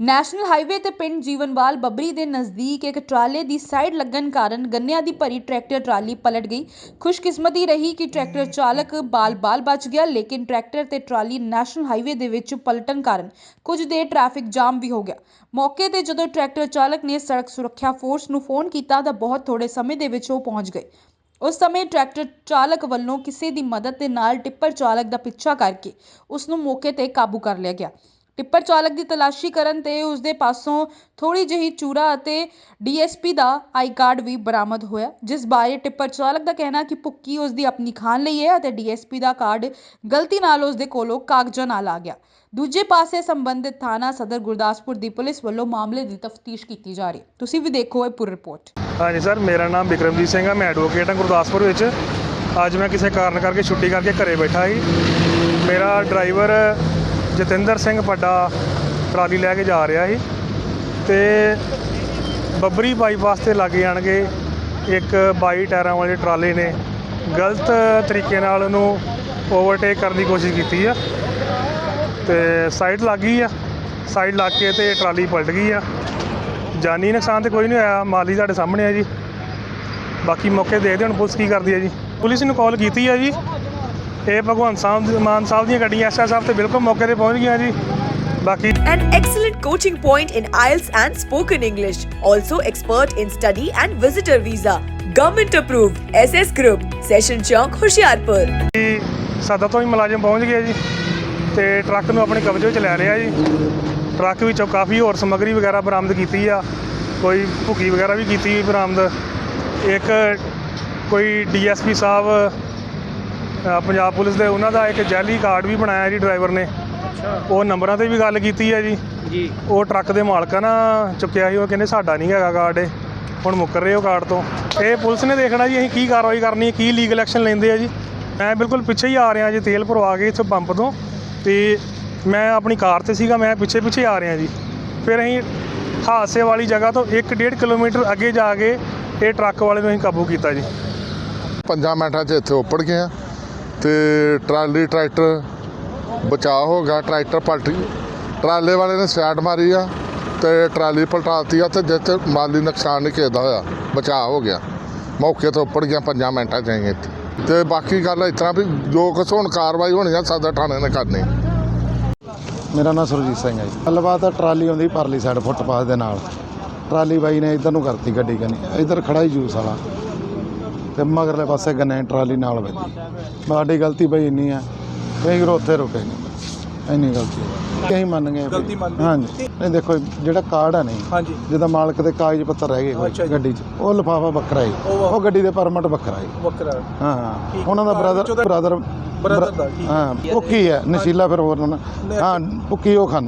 National highway ਤੇ ਪਿੰਡ ਜੀਵਨਵਾਲ ਬੱਬਰੀ ਦੇ ਨਜ਼ਦੀਕ ਇੱਕ ਟਰਾਲੇ ਦੀ ਸਾਈਡ ਲੱਗਣ ਕਾਰਨ ਗੰਨਿਆਂ ਦੀ ਭਰੀ ਟਰੈਕਟਰ ਟਰਾਲੀ ਪਲਟ ਗਈ। ਖੁਸ਼ਕਿਸਮਤੀ ਰਹੀ ਕਿ ਟਰੈਕਟਰ ਚਾਲਕ ਬਾਲ-ਬਾਲ ਬਚ ਗਿਆ, ਲੇਕਿਨ ਟਰੈਕਟਰ ਤੇ ਟਰਾਲੀ ਨੈਸ਼ਨਲ ਹਾਈਵੇ ਦੇ ਵਿੱਚ ਪਲਟਣ ਕਾਰਨ ਕੁਝ ਦੇਰ ਟ੍ਰੈਫਿਕ ਜਾਮ ਵੀ ਹੋ ਗਿਆ। ਮੌਕੇ ਤੇ ਜਦੋਂ ਟਰੈਕਟਰ ਚਾਲਕ ਨੇ ਸੜਕ ਸੁਰੱਖਿਆ ਫੋਰਸ ਨੂੰ ਫੋਨ ਕੀਤਾ ਤਾਂ ਬਹੁਤ ਥੋੜੇ ਸਮੇਂ ਦੇ ਵਿੱਚ ਉਹ ਪਹੁੰਚ ਗਏ। ਉਸ ਸਮੇਂ ਟਰੈਕਟਰ ਚਾਲਕ ਵੱਲੋਂ ਕਿਸੇ ਦੀ ਮਦਦ ਦੇ ਨਾਲ ਟਿੱਪਰ ਚਾਲਕ ਦਾ ਪਿੱਛਾ ਕਰਕੇ ਉਸ ਨੂੰ ਮੌਕੇ ਤੇ ਕਾਬੂ ਕਰ ਲਿਆ ਗਿਆ। ਟਿੱਪਰ ਚਾਲਕ ਦੀ ਤਲਾਸ਼ੀ ਕਰਨ ਤੇ ਉਸ ਦੇ ਪਾਸੋਂ ਥੋੜ੍ਹੀ ਜਿਹੀ ਚੂਰਾ ਅਤੇ ਡੀਐਸਪੀ ਦਾ ਆਈ ਕਾਰਡ ਵੀ ਬਰਾਮਦ ਹੋਇਆ, ਜਿਸ ਬਾਰੇ ਟਿੱਪਰ ਚਾਲਕ ਦਾ ਕਹਿਣਾ ਕਿ ਭੁੱਕੀ ਉਸ ਦੀ ਆਪਣੀ ਖਾਣ ਲਈ ਹੈ ਅਤੇ ਡੀਐਸਪੀ ਦਾ ਕਾਰਡ ਗਲਤੀ ਨਾਲ ਉਸ ਦੇ ਕੋਲੋਂ ਕਾਗਜ਼ਾਂ ਨਾਲ ਆ ਗਿਆ। ਦੂਜੇ ਪਾਸੇ ਸੰਬੰਧਿਤ ਥਾਣਾ ਸਦਰ ਗੁਰਦਾਸਪੁਰ ਦੀ ਪੁਲਿਸ ਵੱਲੋਂ ਮਾਮਲੇ ਦੀ ਤਫਤੀਸ਼ ਕੀਤੀ ਜਾ ਰਹੀ। ਹੈ ਤੁਸੀਂ ਵੀ ਦੇਖੋ ਇਹ ਪੂਰੀ ਰਿਪੋਰਟ। ਹਾਂਜੀ ਸਰ, ਮੇਰਾ ਨਾਮ ਵਿਕਰਮਜੀਤ ਸਿੰਘ ਹੈ ਮੈਂ ਐਡਵੋਕੇਟ ਹਾਂ ਗੁਰਦਾਸਪੁਰ ਵਿੱਚ। ਅੱਜ ਮੈਂ ਕਿਸੇ ਕਾਰਨ ਕਰਕੇ ਛੁੱਟੀ ਕਰਕੇ ਘਰੇ ਬੈਠਾ ਸੀ। ਮੇਰਾ ਡਰਾਈਵਰ ਜਤਿੰਦਰ ਸਿੰਘ ਵੱਡਾ ਟਰਾਲੀ ਲੈ ਕੇ ਜਾ ਰਿਹਾ ਸੀ ਤੇ ਬੱਬਰੀ ਬਾਈਪਾਸ ਤੇ ਲੱਗੇ ਜਾਣਗੇ ਇੱਕ 22 ਟਾਇਰਾਂ ਵਾਲੇ ਟਰਾਲੇ ਨੇ। ਗਲਤ ਤਰੀਕੇ ਨਾਲ ਉਹਨੂੰ ਓਵਰਟੇਕ ਕਰਨ ਦੀ ਕੋਸ਼ਿਸ਼ ਕੀਤੀ ਆ। ਤੇ ਸਾਈਡ ਲੱਗ ਗਈ ਆ। ਸਾਈਡ ਲੱਗ ਕੇ ਤੇ ਟਰਾਲੀ ਪਲਟ ਗਈ ਆ। ਜਾਨੀ ਨੁਕਸਾਨ ਤੇ ਕੋਈ ਨਹੀਂ ਹੋਇਆ। ਮਾਲੀ ਸਾਡੇ ਸਾਹਮਣੇ ਆ ਜੀ। ਬਾਕੀ ਮੌਕੇ ਦੇਖਦੇ ਹੁਣ ਪੁਲਿਸ ਕੀ ਕਰਦੀ ਹੈ ਜੀ। ਪੁਲਿਸ ਨੂੰ ਕਾਲ ਕੀਤੀ ਹੈ ਜੀ। ਇਹ ਭਗਵੰਤ ਸਾਹਿਬ ਮਾਨ ਸਾਹਿਬ ਦੀਆਂ ਗੱਡੀਆਂ ਐਸਐਸ ਸਾਹਿਬ ਤੇ ਬਿਲਕੁਲ ਮੌਕੇ ਤੇ ਪਹੁੰਚ ਗਈਆਂ ਜੀ ਬਾਕੀ An excellent coaching point in IELTS and spoken English. Also expert in study and visitor visa. Government approved. SS Group. Session Chowk, Hoshiarpur. ਸਾਦਾ ਤੋਂ ਹੀ ਮੁਲਾਜ਼ਮ ਪਹੁੰਚ ਗਏ ਜੀ ਤੇ ਟਰੱਕ ਨੂੰ ਆਪਣੇ ਕਬਜ਼ੇ ਵਿੱਚ ਲੈ ਲਿਆ ਜੀ ਟਰੱਕ ਵਿੱਚੋਂ ਕਾਫੀ ਹੋਰ ਸਮੱਗਰੀ ਵਗੈਰਾ ਬਰਾਮਦ ਕੀਤੀ ਆ ਕੋਈ ਭੁੱਕੀ ਵਗੈਰਾ ਵੀ ਕੀਤੀ ਬਰਾਮਦ ਇੱਕ ਕੋਈ ਡੀਐਸਪੀ ਸਾਹਿਬ ਪੰਜਾਬ ਪੁਲਿਸ ਦੇ ਉਹਨਾਂ ਦਾ ਇੱਕ ਜੈਲੀ ਕਾਰਡ ਵੀ ਬਣਾਇਆ ਜੀ ਡਰਾਈਵਰ ਨੇ। ਉਹ ਨੰਬਰਾਂ ਤੇ ਵੀ ਗੱਲ ਕੀਤੀ ਹੈ ਜੀ। ਜੀ। ਉਹ ਟਰੱਕ ਦੇ ਮਾਲਕਾਂ ਨਾ ਚੁੱਕਿਆ ਸੀ ਉਹ ਕਹਿੰਦੇ ਸਾਡਾ ਨਹੀਂ ਹੈਗਾ ਕਾਰਡ ਇਹ। ਹੁਣ ਮੁੱਕਰ ਰਹੇ ਉਹ ਕਾਰਡ ਤੋਂ। ਇਹ ਪੁਲਿਸ ਨੇ ਦੇਖਣਾ ਜੀ ਅਸੀਂ ਕੀ ਕਾਰਵਾਈ ਕਰਨੀ ਹੈ ਕੀ ਲੀਗਲ ਐਕਸ਼ਨ ਲੈਂਦੇ ਆ ਜੀ। ਮੈਂ ਬਿਲਕੁਲ ਪਿੱਛੇ ਹੀ ਆ ਰਿਹਾ ਜੀ ਤੇਲ ਭਰਵਾ ਕੇ ਇੱਥੇ ਪੰਪ ਤੋਂ। ਤੇ ਮੈਂ ਆਪਣੀ ਕਾਰ ਤੇ ਸੀਗਾ ਮੈਂ ਪਿੱਛੇ ਪਿੱਛੇ ਆ ਰਿਹਾ ਜੀ। ਫਿਰ ਅਸੀਂ ਹਾਦਸੇ ਵਾਲੀ ਜਗ੍ਹਾ ਤੋਂ 1.5 ਕਿਲੋਮੀਟਰ ਅੱਗੇ ਜਾ ਕੇ ਇਹ ਟਰੱਕ ਵਾਲੇ ਨੂੰ ਅਸੀਂ ਕਾਬੂ ਕੀਤਾ ਜੀ। ਪੰਜਾਂ ਮਿੰਟਾਂ 'ਚ ਇੱਥੇ ਉੱਪੜ ਗਏ ਆ ਤੇ ਟਰਾਲੀ ਟਰੈਕਟਰ ਬਚਾਅ ਹੋ ਗਿਆ, ਟਰੈਕਟਰ ਪਲਟ। ਗਈ ਟਰਾਲੇ ਵਾਲੇ ਨੇ ਸਾਈਡ ਮਾਰੀ ਆ ਤੇ ਟਰਾਲੀ ਪਲਟਾਤੀ ਆ ਤੇ ਜਿੱਥੇ ਮਾਲੀ ਨੁਕਸਾਨ ਨਹੀਂ ਕਿਸੇ ਹੋਇਆ, ਬਚਾਅ ਹੋ ਗਿਆ। ਮੌਕੇ ਤੋਂ ਉੱਪੜ ਗਿਆ ਪੰਜਾਂ ਮਿੰਟਾਂ 'ਚ ਆਏ ਇੱਥੇ। ਤੇ ਬਾਕੀ ਗੱਲ ਇਸ ਤਰ੍ਹਾਂ ਵੀ ਜੋ ਕੁਛ ਹੁਣ ਕਾਰਵਾਈ ਹੋਣੀ ਆ ਸਾਦਾ ਥਾਣੇ ਨੇ ਕਰਨੀ। ਮੇਰਾ ਨਾਮ ਸੁਰਜੀਤ ਸਿੰਘ ਹੈ ਜੀ। ਗੱਲਬਾਤ ਆ ਟਰਾਲੀ ਆਉਂਦੀ ਪਰਲੀ ਸਾਈਡ ਫੁੱਟਪਾਥ ਦੇ ਨਾਲ। ਟਰਾਲੀ ਬਾਈ ਨੇ ਇਧਰ ਨੂੰ ਕਰਤੀ ਗੱਡੀ ਕਨੀ ਇਧਰ ਖੜਾ ਹੀ ਜੂਸ ਵਾਲਾ। ਤੇ ਮਗਰਲੇ ਪਾਸੇ ਗੰਨੇ ਟਰਾਲੀ ਨਾਲ ਵੱਜੀ। ਸਾਡੀ ਗਲਤੀ ਬਈ ਇੰਨੀ ਆ। ਕਈ ਉੱਥੇ ਰੁਕੇ ਨਹੀਂ ਇੰਨੀ ਗਲਤੀ ਹੈ ਕਹੀਂ ਮੰਨ ਗਏ ਗਲਤੀ ਮੰਨ ਲਈ। ਹਾਂਜੀ। ਨਹੀਂ ਦੇਖੋ ਜਿਹੜਾ ਕਾਰਡ ਆ ਨਹੀਂ ਹਾਂਜੀ। ਜਿਹਦਾ ਮਾਲਕ ਦੇ ਕਾਗਜ਼ ਪੱਤਰ ਰਹਿ ਗਏ ਅੱਛਾ ਕੋਈ ਜੀ। ਗੱਡੀ 'ਚ ਉਹ ਲਿਫਾਫਾ ਵੱਖਰਾ ਹੀ। ਉਹ- ਉਹ ਗੱਡੀ ਦੇ ਪਰਮਿਟ ਵੱਖਰਾ ਹੀ। ਵੱਖਰਾ। ਹਾਂ ਹਾਂ। ਠੀਕ। ਉਹਨਾਂ ਦਾ ਕਾਰ ਬ੍ਰਦਰ ਵਿੱਚੋਂ ਤਾਂ- ਬ੍ਰਦਰ ਦਾ, ਠੀਕ। ਹਾਂ। ਭੁੱਕੀ ਹੈ ਨਸ਼ੀਲਾ ਫਿਰ ਹੋਰ ਨਾ ਹਾਂ ਭੁੱਕੀ ਉਹ ਖਾਂਦਾ